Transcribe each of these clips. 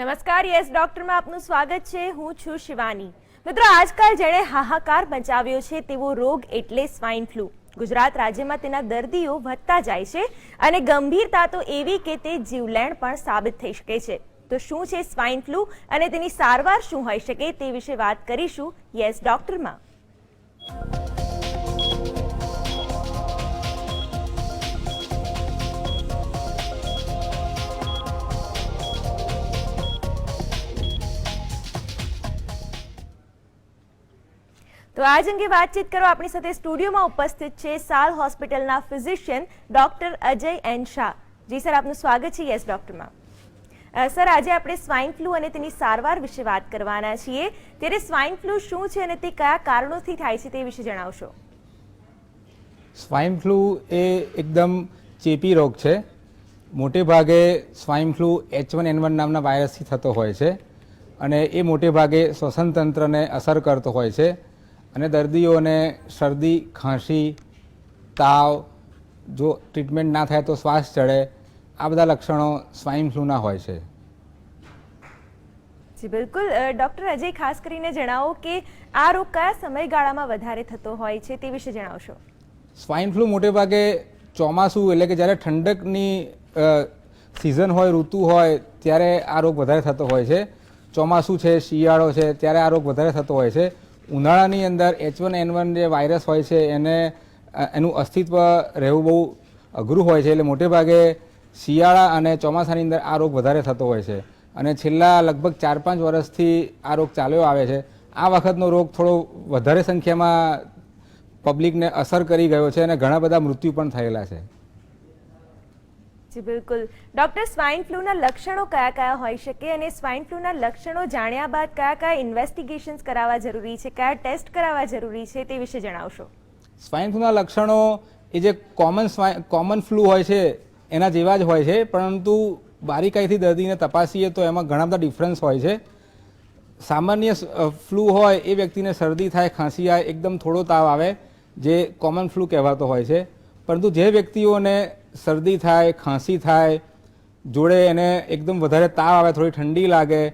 નમસ્કાર, યસ ડોક્ટરમાં આપનું સ્વાગત છે. હું છું શિવાની. મિત્રો, આજકાલ જેણે હાહાકાર મચાવ્યો છે તેવો રોગ એટલે સ્વાઇન ફ્લૂ. ગુજરાત રાજ્યમાં તેના દર્દીઓ વધતા જાય છે અને ગંભીરતા તો એવી કે તે જીવલેણ પણ સાબિત થઈ શકે છે. તો શું છે સ્વાઇન ફ્લૂ અને તેની સારવાર શું હોઈ શકે તે વિશે વાત કરીશું યસ ડોક્ટરમાં. તો આજ અંગે વાતચીત કરવા આપણી સાથે સ્ટુડિયોમાં ઉપસ્થિત છે સાલ હોસ્પિટલના physician doctor Ajay N Shah. Ji sir, આપનું સ્વાગત છે યસ ડોક્ટરમાં. સર, આજે આપણે સ્વાઇન ફ્લૂ અને તેની સારવાર વિશે વાત કરવાના છીએ. ત્યારે સ્વાઇન ફ્લૂ શું છે અને તે કયા કારણોથી થાય છે તે વિશે જણાવશો. સ્વાઇન ફ્લૂ એ એકદમ ચેપી રોગ છે. મોટે ભાગે swine flu H one N one નામના વાયરસથી થતો હોય છે અને એ મોટે ભાગે શ્વસન તંત્રને અસર કરતો હોય છે. અને દર્દીઓને શરદી ખાંસી તાવ જો ટ્રીટમેન્ટ ના થાય તો શ્વાસ ચડે આ બધા લક્ષણો સ્વાઇન ફ્લૂના હોય છે. જી બિલકુલ. ડૉક્ટર અજય ખાસ કરીને જણાવો કે આ રોગ કયા સમયગાળામાં વધારે થતો હોય છે તે વિશે જણાવશો. સ્વાઇન ફ્લૂ મોટે ભાગે ચોમાસું એટલે કે જ્યારે ઠંડકની સિઝન હોય ઋતુ હોય ત્યારે આ રોગ વધારે થતો હોય છે. ચોમાસું છે શિયાળો છે ત્યારે આ રોગ વધારે થતો હોય છે. ઉનાળાની અંદર એચ વન એન વન જે વાયરસ હોય છે, એને એનું અસ્તિત્વ રહેવું બહુ અઘરું હોય છે. એટલે મોટે ભાગે શિયાળા અને ચોમાસાની અંદર આ રોગ વધારે થતો હોય છે. અને છેલ્લા લગભગ ચાર પાંચ વર્ષથી આ રોગ ચાલ્યો આવે છે. આ વખતનો રોગ થોડો વધારે સંખ્યામાં પબ્લિકને અસર કરી ગયો છે અને ઘણા બધા મૃત્યુ પણ થયેલા છે. જી, બિલકુલ. ડોક્ટર, સ્વાઇન ફ્લૂના લક્ષણો કયા કયા હોઈ શકે અને સ્વાઇન ફ્લૂના લક્ષણો જાણ્યા બાદ કયા કયા ઇન્વેસ્ટિગેશન્સ કરાવવા જરૂરી છે, કયા ટેસ્ટ કરાવવા જરૂરી છે તે વિશે જણાવશો. સ્વાઇન ફ્લૂના લક્ષણો એ જે કોમન કોમન ફ્લૂ હોય છે, એના જેવા જ હોય છે, પરંતુ બારીકાઈથી દર્દીને તપાસીએ તો એમાં ઘણા બધા ડિફરન્સ હોય છે. સામાન્ય ફ્લૂ હોય એ વ્યક્તિને શરદી થાય ખાંસી આવે એકદમ થોડો તાવ આવે, જે કોમન ફ્લૂ કહેવાતો હોય છે. પરંતુ જે વ્યક્તિઓને શરદી થાય, ખાંસી થાય, જોડે એને એકદમ વધારે તાવ આવે, થોડી ઠંડી લાગે,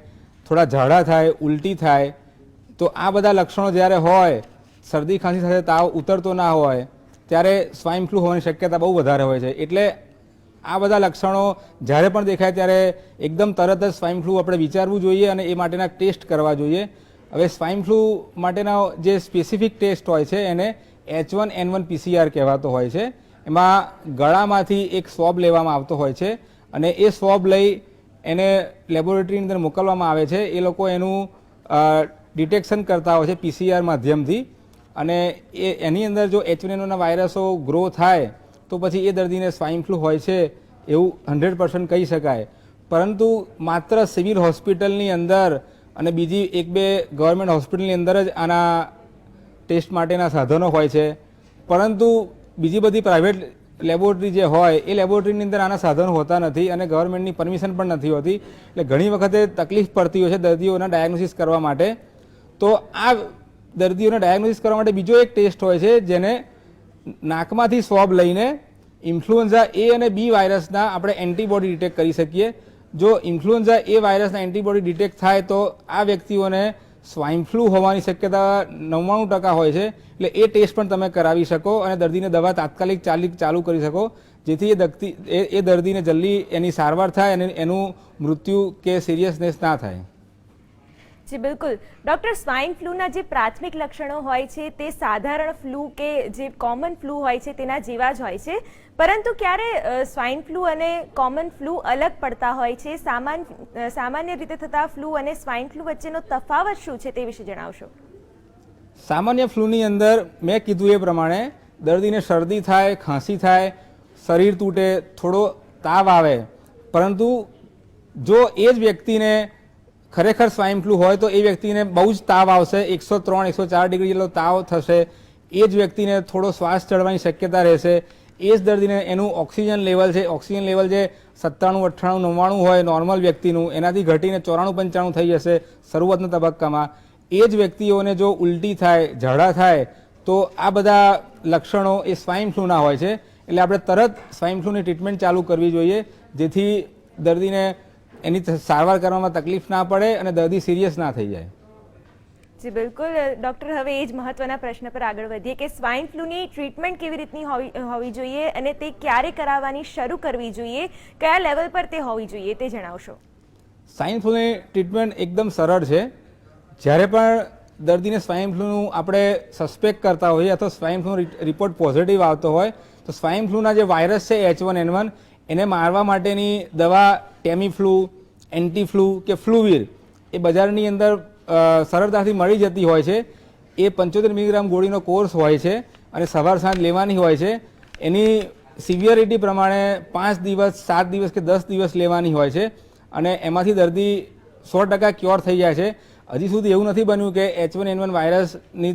થોડા ઝાડા થાય, ઉલટી થાય, તો આ બધા લક્ષણો જ્યારે હોય, શરદી, ખાંસી સાથે તાવ ઉતરતો ના હોય, ત્યારે સ્વાઇન ફ્લૂ હોવાની શક્યતા બહુ વધારે હોય છે. એટલે આ બધા લક્ષણો જ્યારે પણ દેખાય ત્યારે એકદમ તરત જ સ્વાઇન ફ્લૂ આપણે વિચારવું જોઈએ અને એ માટેના ટેસ્ટ કરવા જોઈએ. હવે સ્વાઇન ફ્લૂ માટેના જે સ્પેસિફિક ટેસ્ટ હોય છે એને H one N one PCR કહેવાતો હોય છે. એમાં ગળામાંથી એક સ્વોબ લેવામાં આવતો હોય છે અને એ સ્વોબ લઈ એને લેબોરેટરીની અંદર મોકલવામાં આવે છે. એ લોકો એનું ડિટેક્શન કરતા હોય છે પીસીઆર માધ્યમથી. અને એ, એની અંદર જો એચવેનોના વાયરસો ગ્રો થાય તો પછી એ દર્દીને સ્વાઇન ફ્લૂ હોય છે એવું હંડ્રેડ પર્સન્ટ કહી શકાય. પરંતુ માત્ર સિવિલ હોસ્પિટલની અંદર અને બીજી એક બે ગવર્મેન્ટ હોસ્પિટલની અંદર જ આના ટેસ્ટ માટેના સાધનો હોય છે. પરંતુ બીજી બધી પ્રાઇવેટ લેબોરેટરી જે હોય, એ લેબોરેટરીની અંદર આના સાધનો હોતા નથી અને ગવર્મેન્ટની પરમિશન પણ નથી હોતી. એટલે ઘણી વખતે તકલીફ પડતી હોય છે દર્દીઓના ડાયગ્નોસિસ કરવા માટે. તો આ દર્દીઓને ડાયગ્નોસિસ કરવા માટે બીજો એક ટેસ્ટ હોય છે જેને નાકમાંથી સ્વોબ લઈને ઇન્ફ્લુએન્ઝા એ અને બી વાયરસના આપણે એન્ટીબોડી ડિટેક્ટ કરી શકીએ. જો ઇન્ફ્લુએન્ઝા એ વાયરસના એન્ટીબોડી ડિટેક્ટ થાય તો આ વ્યક્તિઓને સ્વાઇન ફ્લૂ હોવાની શક્યતા નવ્વાણું ટકા હોય છે. એટલે એ ટેસ્ટ પણ તમે કરાવી શકો અને દર્દીને દવા તાત્કાલિક ચાલી ચાલુ કરી શકો, જેથી એ દર્દી એ- દર્દીને જલ્દી એની સારવાર થાય અને એનું મૃત્યુ કે સિરિયસનેસ ના થાય. જી, બિલકુલ. ડૉક્ટર, સ્વાઇન ફ્લૂના જે પ્રાથમિક લક્ષણો હોય છે, તે સાધારણ ફ્લૂ કે જે કોમન ફ્લૂ હોય છે, તેના જેવા જ હોય છે. પરંતુ ક્યારે સ્વાઇન ફ્લૂ અને કોમન ફ્લૂ અલગ પડતા હોય છે? સામાન સામાન્ય રીતે થતા ફ્લૂ અને સ્વાઇન ફ્લૂ વચ્ચેનો તફાવત શું છે તે વિશે જણાવશો. સામાન્ય ફ્લૂની અંદર મેં કીધું એ પ્રમાણે દર્દીને શરદી થાય, ખાંસી થાય, શરીર તૂટે, થોડો તાવ આવે. પરંતુ જો એ જ વ્યક્તિને ખરેખર સ્વાઇન ફ્લૂ હોય તો એ વ્યક્તિને બહુ જ તાવ આવશે. એકસો ત્રણ, એકસો ચાર ડિગ્રી જેટલો તાવ થશે. એ જ વ્યક્તિને થોડો શ્વાસ ચડવાની શક્યતા રહેશે. એ જ દર્દીને એનું ઓક્સિજન લેવલ છે. ઓક્સિજન લેવલ જે સત્તાણું, અઠ્ઠાણું, નવ્વાણું હોય નોર્મલ વ્યક્તિનું, એનાથી ઘટીને ચોરાણું, પંચાણું થઈ જશે શરૂઆતના તબક્કામાં. એ જ વ્યક્તિઓને જો ઉલટી થાય, ઝાડા થાય, તો આ બધા લક્ષણો એ સ્વાઇન ફ્લૂના હોય છે. એટલે આપણે તરત સ્વાઇન ફ્લૂની ટ્રીટમેન્ટ ચાલુ કરવી જોઈએ, જેથી દર્દીને એની સારવાર કરવામાં તકલીફ ના પડે અને દર્દી સિરિયસ ના થઈ જાય. જી બિલકુલ. ડૉક્ટર હવે એ જ મહત્વના પ્રશ્ન પર આગળ વધીએ કે સ્વાઇન ફ્લૂની ટ્રીટમેન્ટ કેવી રીતની હોવી હોવી જોઈએ અને તે ક્યારે કરાવવાની શરૂ કરવી જોઈએ કયા લેવલ પર તે હોવી જોઈએ તે જણાવશો. સ્વાઇન ફ્લૂની ટ્રીટમેન્ટ એકદમ સરળ છે. જ્યારે પણ દર્દીને સ્વાઇન ફ્લૂનું આપણે સસ્પેક્ટ કરતા હોઈએ અથવા સ્વાઇન ફ્લૂનો રિપોર્ટ પોઝિટિવ આવતો હોય તો સ્વાઇન ફ્લૂના જે વાયરસ છે એચ વન એન વન એને મારવા માટેની દવા ટેમીફ્લુ એન્ટીફ્લુ કે ફ્લુવીર એ બજારની અંદર સરળતાથી મળી જતી હોય છે. એ પંચોતેર મિલીગ્રામ ગોળીનો કોર્સ હોય છે અને સવાર સાંજ લેવાની હોય છે. એની સિવિયરિટી પ્રમાણે પાંચ દિવસ, સાત દિવસ કે દસ દિવસ લેવાની હોય છે અને એમાંથી દર્દી સો ટકા ક્યોર થઈ જાય છે. હજી સુધી એવું નથી બન્યું કે એચ વન એન વન વાયરસની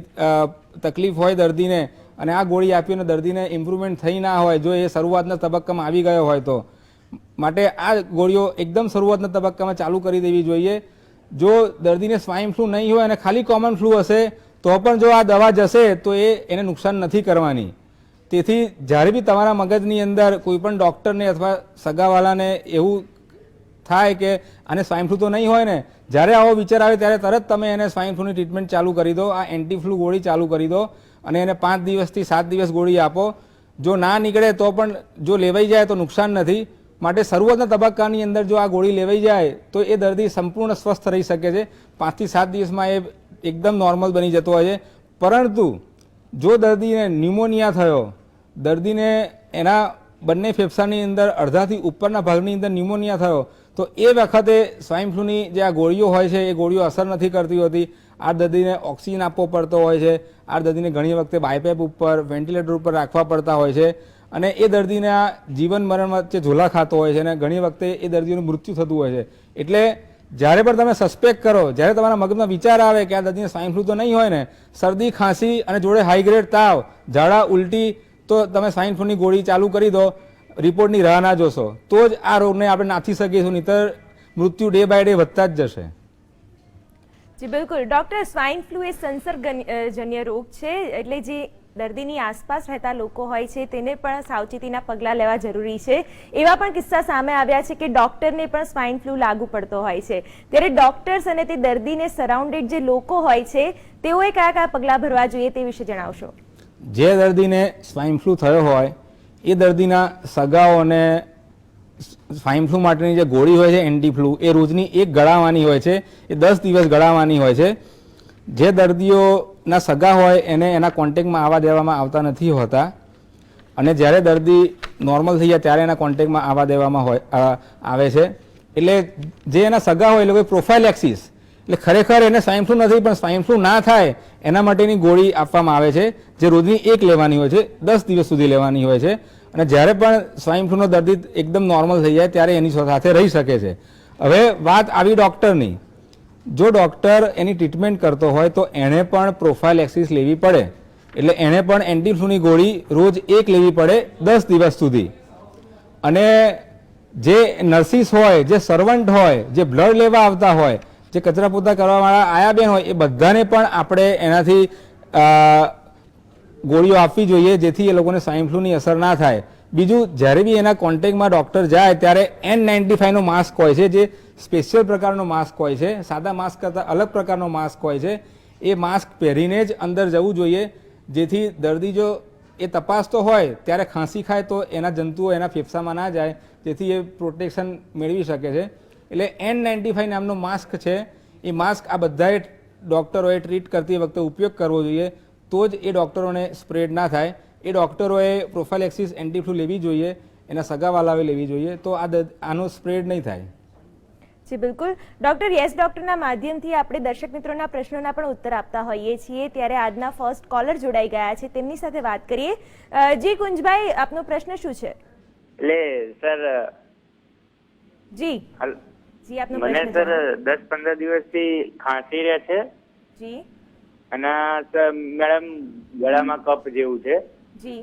તકલીફ હોય દર્દીને અને આ ગોળી આપી અને દર્દીને ઇમ્પ્રુવમેન્ટ થઈ ના હોય, જો એ શરૂઆતના તબક્કામાં આવી ગયો હોય તો. માટે આ ગોળીઓ એકદમ શરૂઆતના તબક્કામાં ચાલુ કરી દેવી જોઈએ. જો દર્દીને સ્વાઇન ફ્લૂ નહીં હોય અને ખાલી કોમન ફ્લૂ હશે, તો પણ જો આ દવા જશે, તો એ એને નુકસાન નથી કરવાની. તેથી જ્યારે બી તમારા મગજની અંદર કોઈપણ ડૉક્ટરને અથવા સગાવાલાને એવું થાય કે આને સ્વાઇન ફ્લૂ તો નહીં હોય ને, જ્યારે આવો વિચાર આવે ત્યારે તરત તમે એને સ્વાઇન ફ્લૂની ટ્રીટમેન્ટ ચાલુ કરી દો. આ એન્ટી ફ્લૂ ગોળી ચાલુ કરી દો. અને એને પાંચ દિવસથી સાત દિવસ ગોળી આપો. જો ના નીકળે તો પણ જો લેવાઈ જાય તો નુકસાન નથી. માટે શરૂઆતના તબક્કાની અંદર જો આ ગોળી લેવાઈ જાય તો એ દર્દી સંપૂર્ણ સ્વસ્થ રહી શકે છે. પાંચથી સાત દિવસમાં એ એકદમ નોર્મલ બની જતો હોય છે. પરંતુ જો દર્દીને ન્યુમોનિયા થયો, દર્દીને એના બંને ફેફસાની અંદર અડધાથી ઉપરના ભાગની અંદર ન્યુમોનિયા થયો, તો એ વખતે સ્વાઇન ફ્લૂની જે આ ગોળીઓ હોય છે, એ ગોળીઓ અસર નથી કરતી હોતી. આ દર્દીને ઓક્સિજન આપવો પડતો હોય છે. આ દર્દીને ઘણી વખતે બાયપેપ ઉપર, વેન્ટિલેટર ઉપર રાખવા પડતા હોય છે. અને એ દર્દીને જીવન મરણ વચ્ચે ઝોલા ખાતો હોય છે અને ઘણી વખતે એ દર્દીનું મૃત્યુ થતું હોય છે. એટલે જ્યારે પણ તમે સસ્પેક્ટ કરો, જ્યારે તમારા મગજમાં વિચાર આવે કે આ દર્દીને સ્વાઇન ફ્લૂ તો નહીં હોય ને, શરદી, ખાંસી અને જોડે હાઈગ્રેડ તાવ, ઝાડા, ઉલટી, તો તમે સ્વાઇન ફ્લૂની ગોળી ચાલુ કરી દો, રિપોર્ટની રાહ ના જોશો. તો જ આ રોગને આપણે નાથી શકીશું, નહીતર મૃત્યુ ડે બાય ડે વધતા જ જશે. જી, બિલકુલ. ડોક્ટર, સ્વાઇન ફ્લૂ એ સંસર્ગજન્ય રોગ છે, એટલે જે દર્દીની આસપાસ રહેતા લોકો હોય છે, તેને પણ સાવચેતીના પગલાં લેવા જરૂરી છે. એવા પણ કિસ્સા સામે આવ્યા છે કે ડૉક્ટરને પણ સ્વાઇન ફ્લૂ લાગુ પડતો હોય છે. ત્યારે ડૉક્ટર્સ અને તે દર્દીને સરાઉન્ડેડ જે લોકો હોય છે, તેઓએ કયા કયા પગલાં ભરવા જોઈએ તે વિશે જણાવશો? જે દર્દીને સ્વાઇન ફ્લૂ થયો હોય, એ દર્દીના સગાઓને સ્વાઇન ફ્લૂ માટેની જે ગોળી હોય છે એન્ટી ફ્લૂ એ રોજની એક ગળાવાની હોય છે, એ દસ દિવસ ગળાવાની હોય છે. જે દર્દીઓના સગા હોય, એને એના કોન્ટેક્ટમાં આવવા દેવામાં આવતા નથી હોતા. અને જ્યારે દર્દી નોર્મલ થઈ જાય, ત્યારે એના કોન્ટેક્ટમાં આવવા દેવામાં હોય આવે છે. એટલે જે એના સગા હોય, એ લોકો પ્રોફાઇલેક્સિસ. એટલે ખરેખર એને સ્વાઇન ફ્લૂ નથી, પણ સ્વાઇન ફ્લૂ ના થાય, એના માટેની ગોળી આપવામાં આવે છે, જે રોજની એક લેવાની હોય છે, દસ દિવસ સુધી લેવાની હોય છે. અને જ્યારે પણ સ્વાઇન ફ્લૂનો દર્દી એકદમ નોર્મલ થઈ જાય, ત્યારે એની સાથે રહી શકે છે. હવે વાત આવી ડૉક્ટરની. જો ડૉક્ટર એની ટ્રીટમેન્ટ કરતો હોય, તો એણે પણ પ્રોફાઇલ એક્સિસ લેવી પડે. એટલે એણે પણ એન્ટીફ્લૂની ગોળી રોજ એક લેવી પડે દસ દિવસ સુધી. અને જે નર્સિસ હોય, જે સર્વન્ટ હોય, જે બ્લડ લેવા આવતા હોય, જે કચરા પોતા કરવાવાળા આયા બેન હોય, એ બધાને પણ આપણે એનાથી ગોળીઓ આપવી જોઈએ જેથી એ લોકોને સ્વાઇન ફ્લૂની અસર ના થાય. બીજું, જ્યારે બી એના કોન્ટેક્ટમાં ડૉક્ટર જાય, ત્યારે એન નાઇન્ટી ફાઈવનો માસ્ક હોય છે, જે સ્પેશિયલ પ્રકારનો માસ્ક હોય છે, સાદા માસ્ક કરતાં અલગ પ્રકારનો માસ્ક હોય છે, એ માસ્ક પહેરીને જ અંદર જવું જોઈએ, જેથી દર્દી જો એ તપાસતો હોય, ત્યારે ખાંસી ખાય તો એના જંતુઓ એના ફેફસામાં ના જાય, જેથી એ પ્રોટેક્શન મેળવી શકે છે. એટલે એન નાઇન્ટી ફાઈવ નામનો માસ્ક છે, એ માસ્ક આ બધાએ ડૉક્ટરોએ ટ્રીટ કરતી વખતે ઉપયોગ કરવો જોઈએ. તો જ એ ડૉક્ટરોને સ્પ્રેડ ના થાય. એ ડૉક્ટરોએ પ્રોફાઇલેક્સિસ એન્ટીફ્લુ લેવી જોઈએ એના સગાવાલાઓએ લેવી જોઈએ તો આ આનો સ્પ્રેડ નહીં થાય. જી બિલકુલ. ડોક્ટર યસ ડોક્ટરના માધ્યમથી આપણે દર્શક મિત્રોના પ્રશ્નોના પણ ઉત્તર આપતા હોઈએ છીએ. ત્યારે આજના ફર્સ્ટ કોલર જોડાઈ ગયા છે. તેમની સાથે વાત કરીએ. જી કુંજભાઈ આપનો પ્રશ્ન શું છે? એટલે સર જી. હાલ- જી આપનો મને સર જણાવો. દસ પંદર દિવસથી ખાંસી રહે છે. જી. અને મેડમ ગળામાં કફ જેવું છે. જી.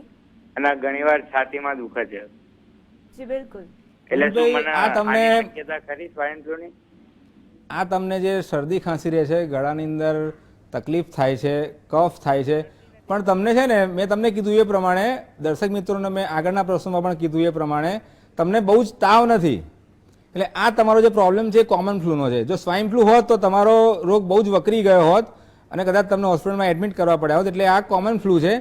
અને ઘણીવાર છાતીમાં દુખે છે. જી બિલકુલ. એટલે શું મને આ તમને- શક્યતા ખરી સ્વાઇન ફ્લૂની આ તમને જે શરદી ખાંસી રહે છે ગળાની અંદર તકલીફ થાય છે કફ થાય છે પણ તમને છે ને મેં તમને કીધું એ પ્રમાણે દર્શક મિત્રોને મેં આગળના પ્રશ્નોમાં પણ કીધું એ પ્રમાણે તમને બહુ જ તાવ નથી. એટલે આ તમારો જે પ્રોબ્લેમ છે કોમન ફ્લૂનો છે. જો સ્વાઇન ફ્લૂ હોત તો તમારો રોગ બહુ જ વકરી ગયો હોત. અને કદાચ તમને હોસ્પિટલમાં એડમિટ કરવા પડ્યા હોત એટલે આ કોમન ફ્લૂ છે.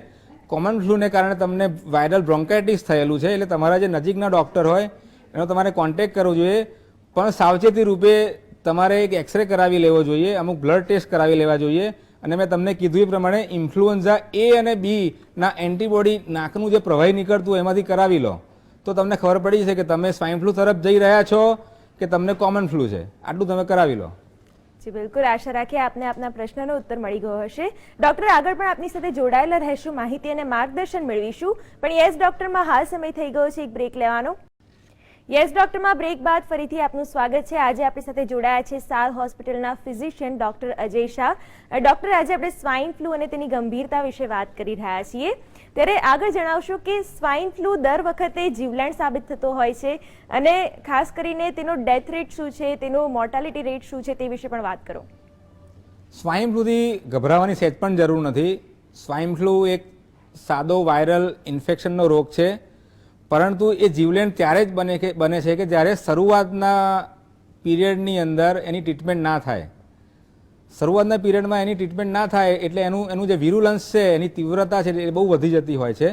કોમન ફ્લૂને કારણે તમને વાયરલ બ્રોન્કાઇટિસ થયેલું છે. એટલે તમારા જે નજીકના ડૉક્ટર હોય, એનો તમારે કોન્ટેક કરવો જોઈએ. પણ સાવચેતી રૂપે તમારે એક એક્સરે કરાવી લેવો જોઈએ, અમુક બ્લડ ટેસ્ટ કરાવી લેવા જોઈએ. અને મેં તમને કીધું એ પ્રમાણે ઇન્ફ્લુએન્ઝા એ અને બી ના એન્ટીબોડી નાકનું જે પ્રવાહી નીકળતું એમાંથી કરાવી લો. તો તમને ખબર પડી જશે કે તમે સ્વાઇન ફ્લૂ તરફ જઈ રહ્યા છો, કે તમને કોમન ફ્લૂ છે. આટલું તમે કરાવી લો. જી, બિલકુલ. આશા રાખીએ આપને આપના પ્રશ્નનો ઉત્તર મળી ગયો હશે. ડોક્ટર, આગળ પણ આપની સાથે જોડાયેલા રહેશું. માહિતી અને માર્ગદર્શન મેળવીશું. પણ યસ, ડોક્ટરમાં હાલ સમય થઈ ગયો છે. એક બ્રેક લેવાનો. યસ, ડોક્ટરમાં બ્રેક બાદ ફરીથી આપનું સ્વાગત છે. આજે આપણી સાથે જોડાયા છે સાલ હોસ્પિટલના physician doctor Ajay Shah. Doctor, આજે આપણે સ્વાઇન ફ્લૂ અને તેની ગંભીરતા વિશે વાત કરી રહ્યા છીએ. ત્યારે આગળ જણાવશો કે સ્વાઇન ફ્લૂ દર વખતે જીવલેણ સાબિત થતો હોય છે અને ખાસ કરીને તેનો ડેથ રેટ શું છે, તેનો મોર્ટાલિટી રેટ શું છે તે વિશે પણ વાત કરો. સ્વાઇન ફ્લૂથી ગભરાવાની સહેજ પણ જરૂર નથી. સ્વાઇન ફ્લૂ એક સાદો વાયરલ ઇન્ફેક્શનનો રોગ છે. પરંતુ એ જીવલેણ ત્યારે જ બને કે, બને છે કે જ્યારે શરૂઆતના પીરિયડની અંદર એની ટ્રીટમેન્ટ ના થાય. શરૂઆતના પીરિયડમાં એની ટ્રીટમેન્ટ ના થાય એટલે એનું એનું જે વિરુલન્સ છે, એની તીવ્રતા છે એ બહુ વધી જતી હોય છે.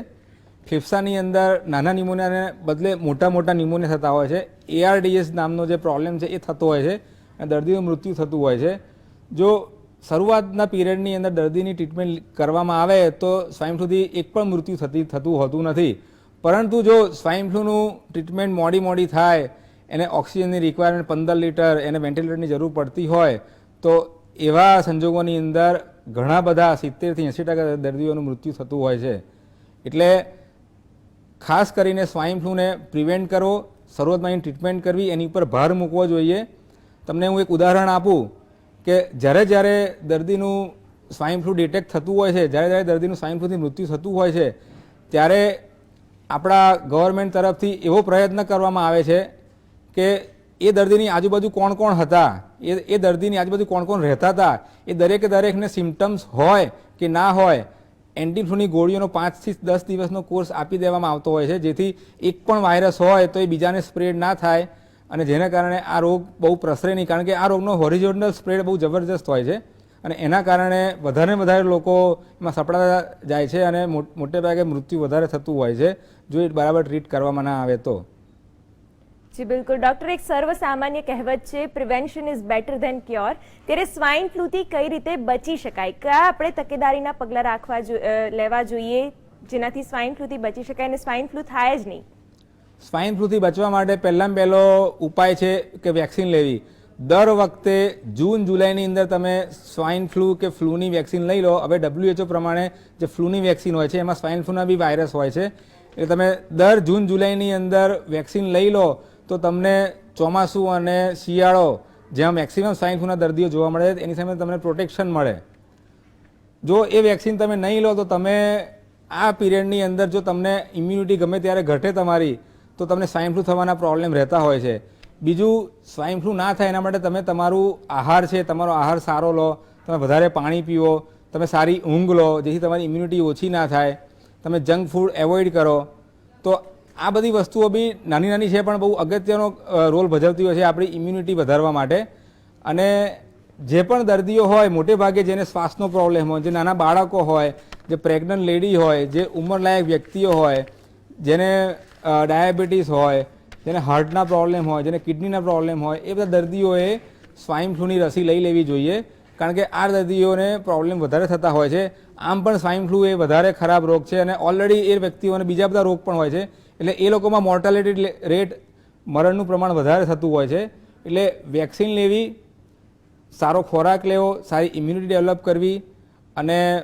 ફેફસાની અંદર નાના નિમોનિયાને બદલે મોટા મોટા નિમોનિયા થતા હોય છે. એઆરડીએસ નામનો જે પ્રોબ્લેમ છે એ થતો હોય છે અને દર્દીનું મૃત્યુ થતું હોય છે. જો શરૂઆતના પીરિયડની અંદર દર્દીની ટ્રીટમેન્ટ કરવામાં આવે તો સ્વાઈન ફ્લૂથી એક પણ મૃત્યુ થતી, થતું હોતું નથી. પરંતુ જો સ્વાઇન ફ્લૂનું ટ્રીટમેન્ટ મોડી મોડી થાય, એને ઓક્સિજનની રિક્વાયરમેન્ટ પંદર લીટર, એને વેન્ટિલેટરની જરૂર પડતી હોય, તો એવા સંજોગોની અંદર ઘણા બધા સિત્તેરથી એંસી ટકા દર્દીઓનું મૃત્યુ થતું હોય છે. એટલે ખાસ કરીને સ્વાઇન ફ્લૂને પ્રિવેન્ટ કરવો શરૂઆતમાં એની ટ્રીટમેન્ટ કરવી, એની ઉપર ભાર મૂકવો જોઈએ. તમને હું એક ઉદાહરણ આપું કે જ્યારે જ્યારે દર્દીનું સ્વાઇન ફ્લૂ ડિટેક્ટ થતું હોય છે, જ્યારે જ્યારે દર્દીનું સ્વાઇન ફ્લૂથી મૃત્યુ થતું હોય છે, ત્યારે આપણા ગવર્મેન્ટ તરફથી એવો પ્રયત્ન કરવામાં આવે છે કે એ દર્દીની આજુબાજુ કોણ કોણ હતા, એ એ દર્દીની આજુબાજુ કોણ કોણ રહેતા હતા, એ દરેકે દરેકને સિમ્ટમ્સ હોય કે ના હોય, એન્ટીફ્લૂની ગોળીઓનો પાંચથી દસ દિવસનો કોર્સ આપી દેવામાં આવતો હોય છે, જેથી એક પણ વાયરસ હોય તો એ બીજાને સ્પ્રેડ ના થાય અને જેના કારણે આ રોગ બહુ પ્રસરે નહીં, કારણ કે આ રોગનો હોરિઝોન્ટલ સ્પ્રેડ બહુ જબરજસ્ત હોય છે. અને એના કારણે વધારે વધારે લોકો એમાં સપડાતા જાય છે અને મોટે ભાગે મૃત્યુ વધારે થતું હોય છે જો એ બરાબર ટ્રીટ કરવામાં ના આવે તો. જી બિલકુલ. ડોક્ટર એક સર્વસામાન્ય કહેવત છે prevention is better than cure ત્યારે સ્વાઇન ફ્લૂથી કઈ રીતે બચી શકાય? કયા આપણે તકેદારીના પગલાં રાખવા લેવા જોઈએ જેનાથી સ્વાઇન ફ્લૂથી બચી શકાય અને સ્વાઇન ફ્લૂ થાય જ નહીં? સ્વાઇન ફ્લૂથી બચવા માટે પહેલાં પહેલો ઉપાય છે કે વેક્સિન લેવી. દર વખતે જૂન, જુલાઈની અંદર તમે સ્વાઇન ફ્લૂ કે ફ્લૂની વેક્સિન લઈ લો. હવે ડબ્લ્યુએચઓ પ્રમાણે જે ફ્લૂની વેક્સિન હોય છે, એમાં સ્વાઇન ફ્લૂના બી વાયરસ હોય છે. એટલે તમે દર જૂન, જુલાઈની અંદર વેક્સિન લઈ લો, તો તમને ચોમાસું અને શિયાળો, જ્યાં મેક્સિમમ સ્વાઇન ફ્લૂના દર્દીઓ જોવા મળે એની સામે તમને પ્રોટેક્શન મળે. જો એ વેક્સિન તમે નહીં લો, તો તમે આ પીરિયડની અંદર જો તમને ઇમ્યુનિટી ગમે ત્યારે ઘટે તમારી, તો તમને સ્વાઇન ફ્લૂ થવાના પ્રોબ્લેમ રહેતા હોય છે. બીજું સ્વાઇન ફ્લૂ ના થાય એના માટે તમે તમારું આહાર છે, તમારો આહાર સારો લો, તમે વધારે પાણી પીવો, તમે સારી ઊંઘ લો, જેથી તમારી ઇમ્યુનિટી ઓછી ના થાય, તમે જંક ફૂડ એવોઇડ કરો. તો આ બધી વસ્તુઓ બી નાની નાની છે, પણ બહુ અગત્યનો રોલ ભજવતી હોય છે આપણી ઇમ્યુનિટી વધારવા માટે. અને જે પણ દર્દીઓ હોય, મોટે ભાગે જેને શ્વાસનો પ્રોબ્લેમ હોય, જે નાના બાળકો હોય, જે પ્રેગ્નન્ટ લેડી હોય, જે ઉંમરલાયક વ્યક્તિઓ હોય, જેને ડાયાબિટીસ હોય જેને હાર્ટના પ્રોબ્લેમ હોય, જેને કિડનીના પ્રોબ્લેમ હોય, એ બધા દર્દીઓએ સ્વાઇન ફ્લૂની રસી લઈ લેવી જોઈએ. કારણ કે આ દર્દીઓને પ્રોબ્લેમ વધારે થતા હોય છે. આમ પણ સ્વાઇન ફ્લૂ એ વધારે ખરાબ રોગ છે અને ઓલરેડી એ વ્યક્તિઓને બીજા બધા રોગ પણ હોય છે. એટલે એ લોકોમાં મોર્ટાલિટી રેટ મરણનું પ્રમાણ વધારે થતું હોય છે. એટલે વેક્સિન લેવી, સારો ખોરાક લેવો, સારી ઇમ્યુનિટી ડેવલપ કરવી અને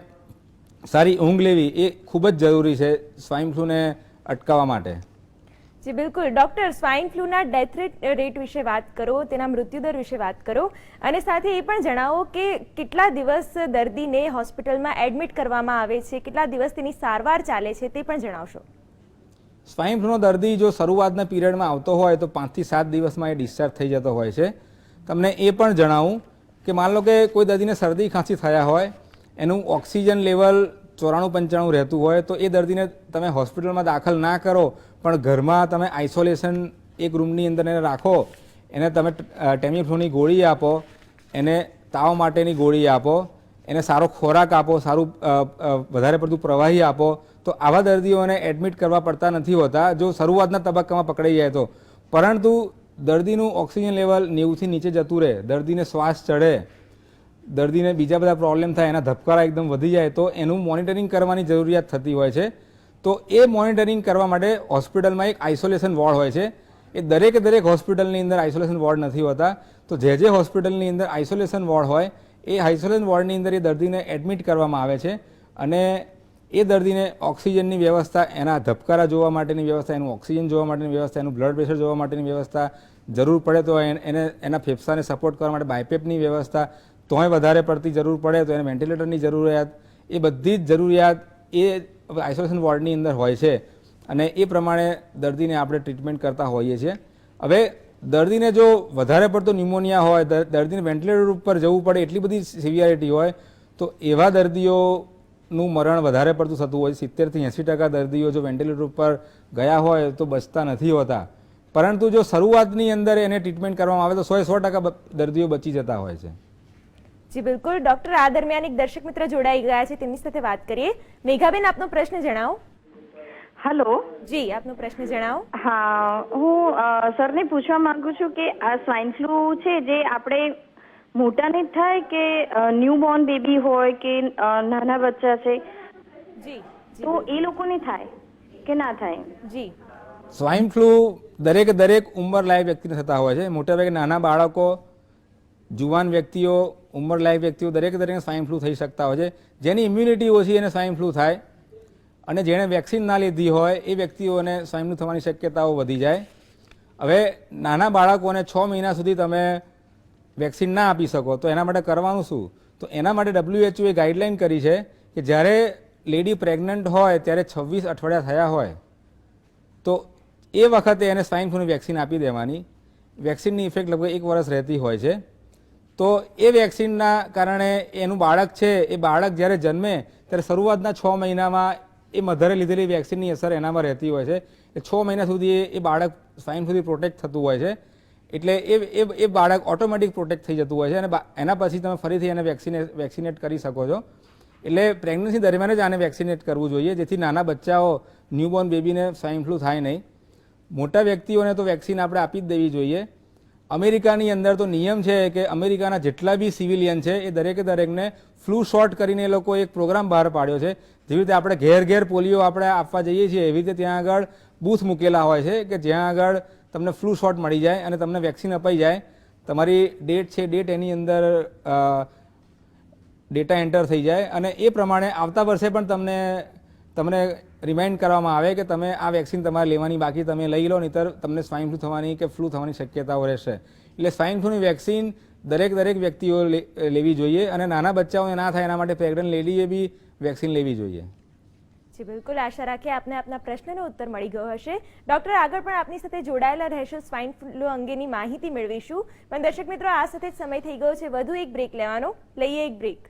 સારી ઊંઘ લેવી એ ખૂબ જ જરૂરી છે સ્વાઇન ફ્લૂને અટકાવવા માટે. જી, બિલકુલ. ડોક્ટર, સ્વાઇન ફ્લૂના ડેથ રેટ વિશે વાત કરો, તેના મૃત્યુદર વિશે વાત કરો, અને સાથે એ પણ જણાવો કે કેટલા દિવસ દર્દીને હોસ્પિટલમાં એડમિટ કરવામાં આવે છે, કેટલા દિવસ તેની સારવાર ચાલે છે તે પણ જણાવશો. સ્વાઇન ફ્લૂનો દર્દી જો શરૂઆતના પીરિયડમાં આવતો હોય તો પાંચથી સાત દિવસમાં એ ડિસ્ચાર્જ થઈ જતો હોય છે. તમને એ પણ જણાવું કે માન લો કે કોઈ દર્દીને શરદી ખાંસી થયા હોય, એનું ઓક્સિજન લેવલ ચોરાણું પંચાણું રહેતું હોય, તો એ દર્દીને તમે હોસ્પિટલમાં દાખલ ના કરો પણ ઘરમાં તમે આઇસોલેશન એક રૂમની અંદર એને રાખો, એને તમે ટેમિફ્લોની ગોળી આપો, એને તાવ માટેની ગોળી આપો, એને સારો ખોરાક આપો, સારું વધારે પડતું પ્રવાહી આપો, તો આવા દર્દીઓને એડમિટ કરવા પડતા નથી હોતા, જો શરૂઆતના તબક્કામાં પકડાઈ જાય તો. પરંતુ દર્દીનું ઓક્સિજન લેવલ નેવુંથી નીચે જતું રહે, દર્દીને શ્વાસ ચડે, દર્દીને બીજા બધા પ્રોબ્લેમ થાય, એના ધબકારા એકદમ વધી જાય, તો એનું મોનિટરિંગ કરવાની જરૂરિયાત થતી હોય છે. તો એ મોનિટરિંગ કરવા માટે હોસ્પિટલમાં એક આઇસોલેશન વોર્ડ હોય છે. એ દરેકે દરેક હોસ્પિટલની અંદર આઇસોલેશન વોર્ડ નથી હોતા. તો જે જે હોસ્પિટલની અંદર આઇસોલેશન વોર્ડ હોય, એ આઇસોલેશન વોર્ડની અંદર એ દર્દીને એડમિટ કરવામાં આવે છે અને એ દર્દીને ઓક્સિજનની વ્યવસ્થા, એના ધબકારા જોવા માટેની વ્યવસ્થા, એનું ઓક્સિજન જોવા માટેની વ્યવસ્થા, એનું બ્લડ પ્રેશર જોવા માટેની વ્યવસ્થા જરૂર પડે તો એને એને ફેફસાને સપોર્ટ કરવા માટે બાયપેપની વ્યવસ્થા તોય વધારે પડતી જરૂર પડે તો એને વેન્ટિલેટરની જરૂરિયાત, એ બધી જ જરૂરિયાત એ આઇસોલેશન વોર્ડની અંદર હોય છે અને એ પ્રમાણે દર્દીને આપણે ટ્રીટમેન્ટ કરતા હોઈએ છીએ. હવે દર્દીને જો વધારે પડતો ન્યુમોનિયા હોય દર- દર્દીને વેન્ટિલેટર ઉપર જવું પડે એટલી બધી સિવિયરિટી હોય, તો એવા દર્દીઓનું મરણ વધારે પડતું થતું હોય. સિત્તેરથી એંસી ટકા દર્દીઓ જો વેન્ટિલેટર ઉપર ગયા હોય તો બચતા નથી હોતા. પરંતુ જો શરૂઆતની અંદર એને ટ્રીટમેન્ટ કરવામાં આવે તો સો સો ટકા દર્દીઓ બચી જતા હોય છે. જી બિલકુલ. ડોક્ટર આ દરમિયાન એક દર્શક મિત્ર જોડાઈ ગયા છે. તેમની સાથે વાત કરીએ. મેઘાબેન આપનો પ્રશ્ન જણાવો. હલો. જી આપનો પ્રશ્ન જણાવો. હા હું સરને પૂછવા માંગુ છું કે આ સ્વાઇન ફ્લુ છે જે આપણે મોટાને જ થાય કે ન્યૂબોર્ન બેબી હોય કે નાના બચ્ચા છે? જી તો એ લોકોને થાય કે ના થાય? જી. સ્વાઇન ફ્લૂ દરેક દરેક ઉંમર લાયક વ્યક્તિને થતા હોય છે. મોટાભાગે નાના બાળકો જુવાન વ્યક્તિઓ ઉંમર લાયક વ્યક્તિઓ દરેક દરેકને સ્વાઇન ફ્લૂ થઈ શકતા હોય છે. જેની ઇમ્યુનિટી ઓછી એને સ્વાઇન ફ્લૂ થાય. અને જેણે વેક્સિન ના લીધી હોય, એ વ્યક્તિઓને સ્વાઇન ફ્લૂ થવાની શક્યતાઓ વધી જાય. હવે નાના બાળકોને છ મહિના સુધી તમે વેક્સિન ના આપી શકો, તો એના માટે કરવાનું શું? તો એના માટે WHO ગાઈડલાઇન કરી છે કે જ્યારે લેડી પ્રેગ્નન્ટ હોય, ત્યારે છવ્વીસ અઠવાડિયા થયા હોય, તો એ વખતે એને સ્વાઇન ફ્લૂની વેક્સિન આપી દેવાની. વેક્સિનની ઇફેક્ટ લગભગ એક વર્ષ રહેતી હોય છે. તો એ વેક્સિનના કારણે એનું બાળક છે, એ બાળક જ્યારે જન્મે, ત્યારે શરૂઆતના છ મહિનામાં એ મધરે લીધેલી વેક્સિનની અસર એનામાં રહેતી હોય છે. એ છ મહિના સુધી એ- બાળક સ્વાઇન સુધી પ્રોટેક્ટ થતું હોય છે. એટલે એ એ બાળક ઓટોમેટિક પ્રોટેક્ટ થઈ જતું હોય છે અને એના પછી તમે ફરીથી એને વેક્સિને, વેક્સિનેટ કરી શકો છો. એટલે પ્રેગ્નન્સી દરમિયાન જ આને વેક્સિનેટ કરવું જોઈએ, જેથી નાના બચ્ચાઓ, ન્યૂબોર્ન બેબીને સ્વાઇન ફ્લૂ થાય નહીં. મોટા વ્યક્તિઓને તો વેક્સિન આપણે આપી જ દેવી જોઈએ. અમેરિકાની અંદર તો નિયમ છે કે અમેરિકાના જેટલા બી સિવિલિયન છે, એ દરેકે દરેકને ફ્લૂ શોટ કરીને એ લોકો એક પ્રોગ્રામ બહાર પાડ્યો છે. જેવી રીતે આપણે ઘેર ઘેર પોલિયો આપણે આપવા જઈએ છીએ, એવી રીતે ત્યાં આગળ બૂથ મૂકેલા હોય છે કે જ્યાં આગળ તમને ફ્લૂ શોટ મળી જાય અને તમને વેક્સિન અપાઈ જાય. તમારી ડેટ છે, ડેટ એની અંદર ડેટા એન્ટર થઈ જાય અને એ પ્રમાણે આવતા વર્ષે પણ તમને તમને રિમાઇન્ડ કરવામાં આવે કે તમે આ વેક્સિન તમારે લેવાની બાકી તમે લઈ લો, નહીતર તમને સ્વાઇન ફ્લૂ થવાની કે ફ્લૂ થવાની શક્યતાઓ રહેશે. એટલે સ્વાઇન ફ્લૂની વેક્સિન દરેક દરેક વ્યક્તિઓ લેવી જોઈએ અને નાના બચ્ચાઓને ના થાય એના માટે પ્રેગ્નન્ટ લેડીએ બી વેક્સિન લેવી જોઈએ. જી, બિલકુલ. આશા રાખીએ આપને આપના પ્રશ્નનો ઉત્તર મળી ગયો હશે. ડોક્ટર, આગળ પણ આપની સાથે જોડાયેલા રહેશો. સ્વાઇન ફ્લૂ અંગેની માહિતી મેળવીશું. પણ દર્શક મિત્રો, આ સાથે જ સમય થઈ ગયો છે. વધુ એક બ્રેક લેવાનો. લઈએ એક બ્રેક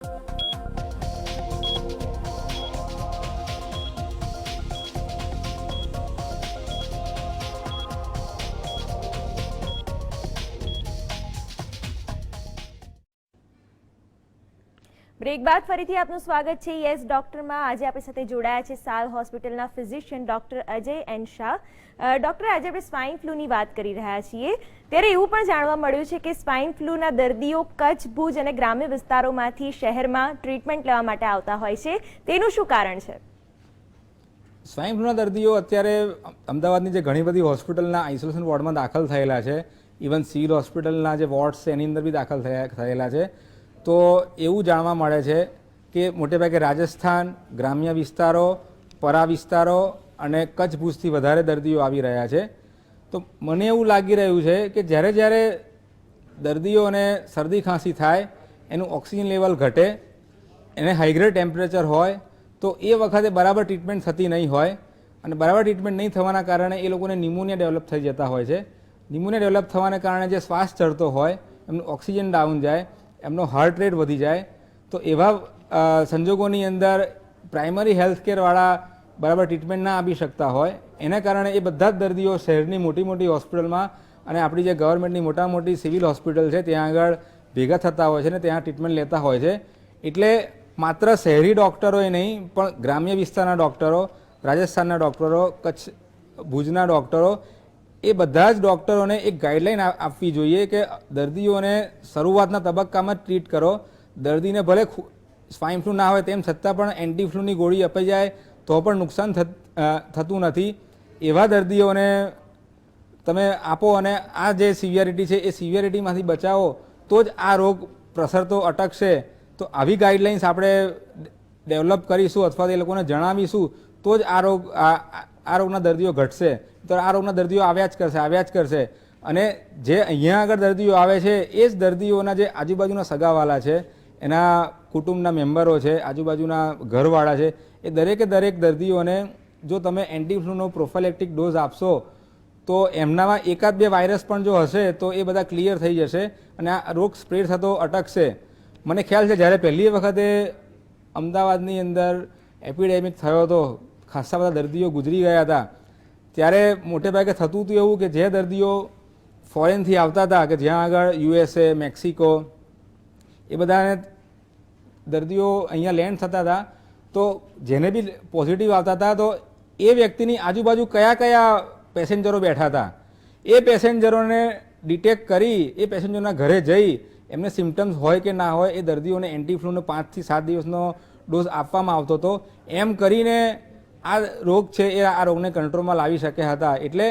you બ્રેક બાદ ફરીથી આપનું સ્વાગત છે. યસ, ડોક્ટરમાં આજે આપણી સાથે જોડાયા છે સાલ હોસ્પિટલના physician doctor Ajay N Shah. Doctor આજે આપણે સ્વાઇન ફ્લૂની વાત કરી રહ્યા છીએ. ત્યારે એવું પણ જાણવા મળ્યું છે કે સ્વાઇન ફ્લૂના દર્દીઓ કચ્છ, ભુજ અને ગ્રામ્ય વિસ્તારોમાંથી શહેરમાં ટ્રીટમેન્ટ લેવા માટે આવતા હોય છે. તેનું શું કારણ છે? સ્વાઇન ફ્લૂના દર્દીઓ અત્યારે અમદાવાદની જે ઘણી બધી હોસ્પિટલના આઇસોલેશન વોર્ડમાં દાખલ થયેલા છે. ઇવન સિવિલ હોસ્પિટલના જે વોર્ડ્સ છે, એની અંદર બી દાખલ થયા, થયેલા છે. તો એવું જાણવા મળે છે કે મોટે ભાગે રાજસ્થાન, ગ્રામ્ય વિસ્તારો, પરા વિસ્તારો અને કચ્છ ભુજથી વધારે દર્દીઓ આવી રહ્યા છે. તો મને એવું લાગી રહ્યું છે કે જ્યારે જ્યારે દર્દીઓને શરદી ખાંસી થાય, એનું ઓક્સિજન લેવલ ઘટે, એને હાઈગ્રેડ ટેમ્પરેચર હોય, તો એ વખતે બરાબર ટ્રીટમેન્ટ થતી નહીં હોય અને બરાબર ટ્રીટમેન્ટ નહીં થવાના કારણે એ લોકોને નિમોનિયા ડેવલપ થઈ જતા હોય છે. નિમોનિયા ડેવલપ થવાને કારણે જે શ્વાસ ચડતો હોય, એમનું ઓક્સિજન ડાઉન જાય એમનો હાર્ટ રેટ વધી જાય, તો એવા સંજોગોની અંદર પ્રાઇમરી હેલ્થ કેરવાળા બરાબર ટ્રીટમેન્ટ ના આપી શકતા હોય. એના કારણે એ બધા જ દર્દીઓ શહેરની મોટી મોટી હોસ્પિટલમાં અને આપણી જે ગવર્મેન્ટની મોટા મોટી સિવિલ હોસ્પિટલ છે, ત્યાં આગળ ભેગા થતા હોય છે ને ત્યાં ટ્રીટમેન્ટ લેતા હોય છે. એટલે માત્ર શહેરી ડૉક્ટરોએ નહીં, પણ ગ્રામ્ય વિસ્તારના ડૉક્ટરો રાજસ્થાનના ડૉક્ટરો કચ્છ, ભુજના ડૉક્ટરો એ બધા જ ડૉક્ટરોને એક ગાઈડલાઇન આપવી જોઈએ કે દર્દીઓને શરૂઆતના તબક્કામાં ટ્રીટ કરો. દર્દીને ભલે સ્વાઇન ફ્લૂ ના હોય તેમ છતાં પણ એન્ટી ફ્લૂની ગોળી અપાઈ જાય તો પણ નુકસાન થત- નથી. એવા દર્દીઓને તમે આપો અને આ જે સિવિયરિટી છે એ સિવિયરિટીમાંથી બચાવો તો જ આ રોગ પ્રસરતો અટકશે. તો આવી ગાઈડલાઇન્સ આપણે ડેવલપ કરીશું અથવા તો એ લોકોને જણાવીશું તો જ આ રોગ આ રોગના દર્દીઓ ઘટશે. તો આ રોગના દર્દીઓ આવ્યા જ કરશે, આવ્યા જ કરશે. અને જે અહીંયા આગળ દર્દીઓ આવે છે, એ જ દર્દીઓના જે આજુબાજુના સગાવાલા છે, એના કુટુંબના મેમ્બરો છે, આજુબાજુના ઘરવાળા છે, એ દરેકે દરેક દર્દીઓને જો તમે એન્ટીફ્લૂનો પ્રોફાઇલેક્ટિક ડોઝ આપશો, તો એમનામાં એકાદ બે વાયરસ પણ જો હશે, તો એ બધા ક્લિયર થઈ જશે અને આ રોગ સ્પ્રેડ થતો અટકશે. મને ખ્યાલ છે, જ્યારે પહેલી વખતે અમદાવાદની અંદર એપિડેમિક થયો હતો ખાસા બધા દર્દીઓ ગુજરી ગયા હતા ત્યારે મોટે ભાગે થતું હતું એવું કે જે દર્દીઓ ફોરેનથી આવતા હતા કે જ્યાં આગળ યુએસએ મેક્સિકો એ બધાને દર્દીઓ અહીંયા લેન્ડ થતા હતા, તો જેને બી પોઝિટિવ આવતા હતા, તો એ વ્યક્તિની આજુબાજુ કયા કયા પેસેન્જરો બેઠા હતા, એ પેસેન્જરોને ડિટેક્ટ કરી, એ પેસેન્જરના ઘરે જઈ, એમને સિમ્ટમ્સ હોય કે ના હોય એ દર્દીઓને એન્ટીફ્લૂનો પાંચથી સાત દિવસનો ડોઝ આપવામાં આવતો હતો, એમ કરીને આ રોગ છે એ આ રોગને કંટ્રોલમાં લાવી શક્યા હતા. એટલે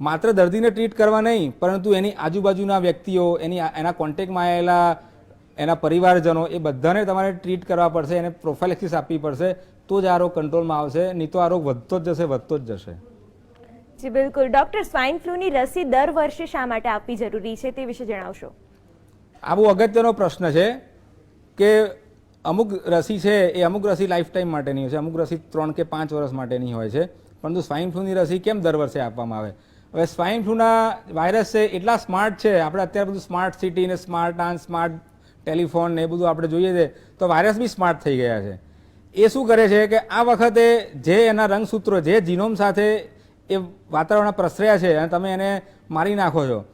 માત્ર દર્દીને ટ્રીટ કરવા નહીં પરંતુ એની આજુબાજુના વ્યક્તિઓ એની એના કોન્ટેક્ટમાં આવેલા એના પરિવારજનો એ બધાને તમારે ટ્રીટ કરવા પડશે એને પ્રોફાઇલેક્સિસ આપવી પડશે તો જ આ રોગ કંટ્રોલમાં આવશે નહીં તો આ રોગ વધતો જ જશે વધતો જ જશે. જી બિલકુલ. ડોક્ટર સ્વાઇન ફ્લૂની રસી દર વર્ષે શા માટે આપવી જરૂરી છે તે વિશે જણાવશો? આ બહુ અગત્યનો પ્રશ્ન છે કે અમુક રસી છે એ અમુક રસી લાઈફ ટાઈમ માટેની હોય છે. અમુક રસી ત્રણ કે પાંચ વર્ષ માટેની હોય છે. પરંતુ સ્વાઇન ફ્લૂની રસી કેમ દર વર્ષે આપવામાં આવે? હવે સ્વાઇન ફ્લૂના વાયરસ છે એટલા સ્માર્ટ છે. આપણે અત્યારે બધું સ્માર્ટ સિટી ને સ્માર્ટ આન સ્માર્ટ ટેલિફોન ને એ બધું આપણે જોઈએ છે તો વાયરસ બી સ્માર્ટ થઈ ગયા છે. એ શું કરે છે કે આ વખતે જે એના રંગસૂત્રો, જે જીનોમ સાથે એ વાતાવરણમાં પ્રસર્યા છે અને તમે એને મારી નાખો છો.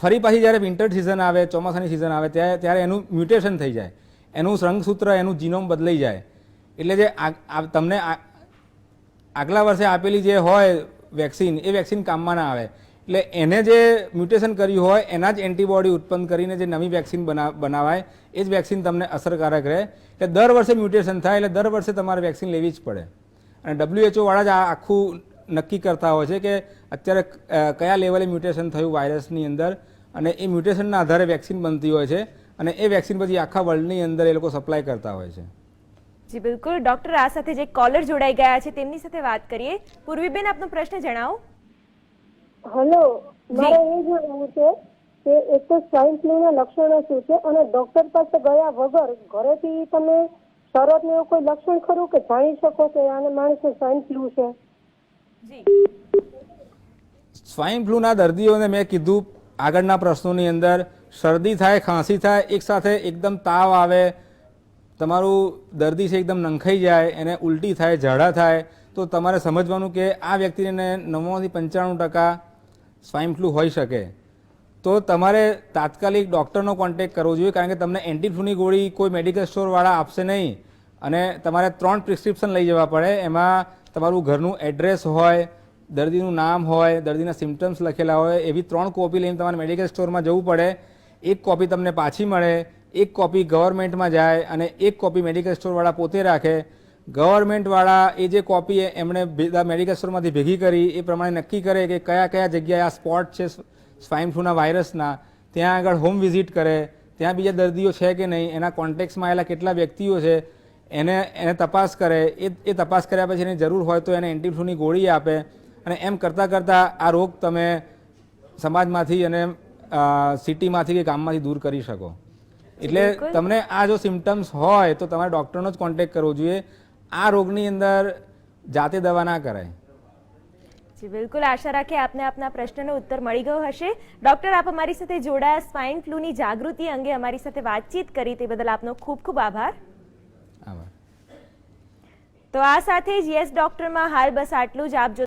ફરી પાછી જ્યારે વિન્ટર સિઝન આવે, ચોમાસાની સિઝન આવે, ત્યારે ત્યારે એનું મ્યુટેશન થઈ જાય. એનું રંગસૂત્ર એનું જીનોમ બદલાઈ જાય. એટલે જે તમને આગલા વર્ષે આપેલી જે હોય વેક્સિન, એ વેક્સિન કામમાં ના આવે. એટલે એને જે મ્યુટેશન કર્યું હોય, એના જ એન્ટીબોડી ઉત્પન્ન કરીને જે નવી વેક્સિન બના, બનાવાય, એ જ વેક્સિન તમને અસરકારક રહે. એટલે દર વર્ષે મ્યુટેશન થાય, એટલે દર વર્ષે તમારે વેક્સિન લેવી જ પડે. અને ડબ્લ્યુએચઓવાળા જ આ આખું નક્કી કરતા હોય છે કે અત્યારે કયા લેવલે મ્યુટેશન થયું વાયરસની અંદર. અને એ મ્યુટેશનના આધારે વેક્સિન બનતી હોય છે. અને એ વેક્સિન પછી આખા વર્લ્ડની અંદર એ લોકો સપ્લાય કરતા હોય છે. જી બિલકુલ. ડોક્ટર આ સાથે જે કોલર જોડાઈ ગયા છે તેમની સાથે વાત કરીએ. પૂર્વીબેન આપનો પ્રશ્ન જણાવો. હલો. મારે એ જોવાનું છે કે એક તો સ્વાઇન ફ્લૂના લક્ષણો શું છે અને ડોક્ટર પાસે ગયા વગર ઘરેથી તમે શરતને એવું કોઈ લક્ષણ ખરું કે જાણી શકો કે આને માણસને સ્વાઇન ફ્લૂ છે? જી. સ્વાઇન ફ્લૂના દર્દીઓને મેં કીધું આગળના પ્રશ્નોની અંદર શરદી થાય, ખાંસી થાય, એક સાથે એકદમ તાવ આવે, તમારું દર્દી છે એકદમ નંખાઈ જાય, એને ઉલટી થાય, ઝાડા થાય, તો તમારે સમજવાનું કે આ વ્યક્તિને નવ્વાણુંથી પંચાણું ટકા સ્વાઇન ફ્લૂ હોઈ શકે. તો તમારે તાત્કાલિક ડૉક્ટરનો કોન્ટેક્ટ કરવો જોઈએ, કારણ કે તમને એન્ટીફ્લૂની ગોળી કોઈ મેડિકલ સ્ટોરવાળા આપશે નહીં. અને તમારે ત્રણ પ્રિસ્ક્રિપ્શન લઈ જવા પડે. એમાં તમારું ઘરનું એડ્રેસ હોય, દર્દીનું નામ હોય, દર્દીના સિમ્ટમ્સ લખેલા હોય, એવી ત્રણ કોપી લઈને તમારે મેડિકલ સ્ટોરમાં જવું પડે. એક કોપી તમને પાછી મળે, એક કોપી ગવર્મેન્ટમાં જાય અને એક કોપી મેડિકલ સ્ટોરવાળા પોતે રાખે. ગવર્મેન્ટવાળા એ જે કોપી એમણે બધા મેડિકલ સ્ટોરમાંથી ભેગી કરી, એ પ્રમાણે નક્કી કરે કે કયા કયા જગ્યાએ આ સ્પોટ છે સ્વાઇન ફ્લૂના વાયરસના ત્યાં આગળ હોમ વિઝિટ કરે, ત્યાં બીજા દર્દીઓ છે કે નહીં, એના કોન્ટેક્ટમાં આવેલા કેટલા વ્યક્તિઓ છે, એને એને તપાસ કરે, એ એ તપાસ કર્યા પછી એની જરૂર હોય તો એને એન્ટીફ્લૂની ગોળી આપે. અને એમ કરતાં કરતાં આ રોગ તમે સમાજમાંથી અને સિટીમાંથી કે ગામમાંથી દૂર કરી શકો. એટલે તમને આ જો સિમ્ટમ્સ હોય તો તમારે ડૉક્ટરનો જ કોન્ટેક કરવો જોઈએ. આ રોગની અંદર જાતે દવા ના કરાય. જી બિલકુલ. આશા રાખીએ આપને આપના પ્રશ્નનો ઉત્તર મળી ગયો હશે. ડોક્ટર આપ અમારી સાથે જોડાયા. સ્વાઇન ફ્લૂની જાગૃતિ અંગે અમારી સાથે વાતચીત કરી તે બદલ આપનો ખૂબ ખૂબ આભાર. આભાર. તો આ સાથે જ યસ ડૉક્ટરમાં હાલ બસ આટલું જ. આપ